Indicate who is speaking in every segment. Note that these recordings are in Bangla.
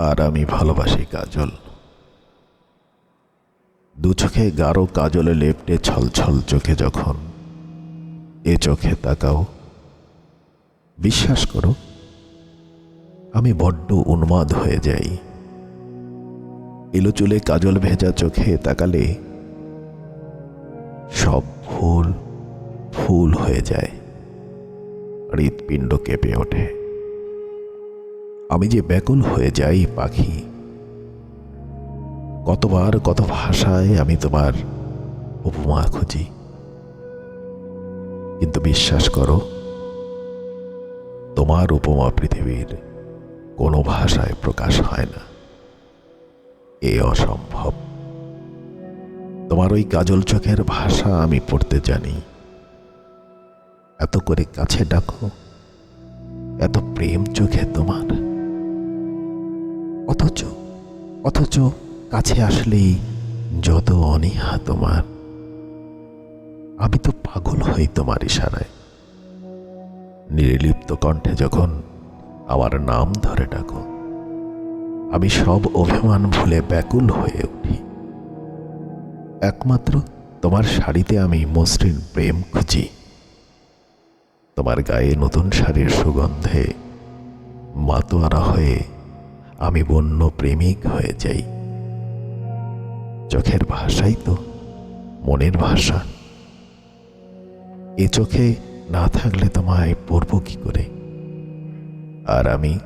Speaker 1: আর আমি ভালোবাসি কাজল। দু চোখে গাঢ় কাজলে লেপটে ছলছল চোখে যখন এ চোখে তাকাও, বিশ্বাস করো, আমি বড্ড উন্মাদ হয়ে যাই। এলো চুলে কাজল ভেজা চোখে তাকালে সব ফুল ফুল হয়ে যায়। হৃৎপিণ্ড কেঁপে ওঠে। আমি যে ব্যাকুল হয়ে যাই, পাখি। কতবার কত ভাষায় আমি তোমার উপমা খুঁজি। কিন্তু বিশ্বাস করো, তোমার উপমা পৃথিবীর কোনো ভাষায় প্রকাশ হয় না। এ অসম্ভব। তোমার ওই কাজল চোখের ভাষা আমি পড়তে জানি। এত করে কাছে ডাকো, এত প্রেম চোখে তোমার। অথচ কাছে আসলেই যত অনীহা তোমার, আমি তো পাগল হই তোমার ইশারায়। নির্লিপ্ত কণ্ঠে যখন আমার নাম ধরে ডাকো, আমি সব অভিমান ভুলে ব্যাকুল হয়ে উঠি। একমাত্র তোমার শাড়িতে আমি মসৃণ প্রেম খুঁজি। তোমার গায়ে নতুন শাড়ির সুগন্ধে মাতোয়ারা হয়ে আমি বন্য প্রেমিক হয়ে যাই। চোখের ভাষাই তো মনের ভাষা। এ চোখে না থাকলে তোমায় পড়ব কি করে? আর আমি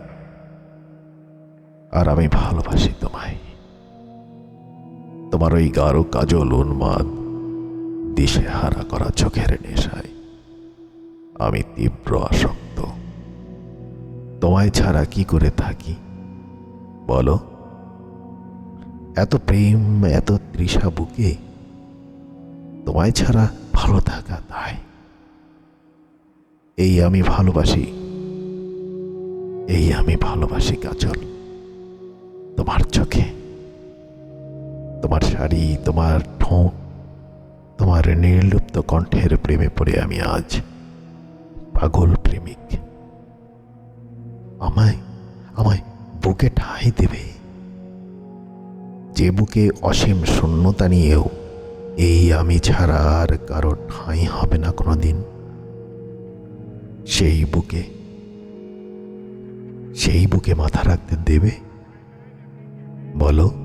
Speaker 1: আর আমি ভালোবাসি তোমায়। তোমার ওই গাঢ় কাজল উন্মাদ দিশে হারা করা চোখের নেশায়। আমি তীব্র আসক্ত। তোমায় ছাড়া কি করে থাকি? বলো, এত প্রেম, এত তৃষা বুকে তোমায় ছাড়া ভালো থাকা তাই। এই আমি ভালোবাসি, এই আমি ভালোবাসি কাজল, তোমার চোখে। তোমার শাড়ি, তোমার ঠোঁট, তোমার নির্লুপ্ত কণ্ঠের প্রেমে পড়ে আমি আজ পাগল প্রেমিক। আমায় আমায় বুকে ঠাঁই দেবে। যে বুকে অসীম শূন্যতা নিয়েও এই আমি ছাড়া আর কারও ঠাঁই হবে না কোনোদিন। সেই বুকে সেই বুকে মাথা রাখতে দেবে? বলো।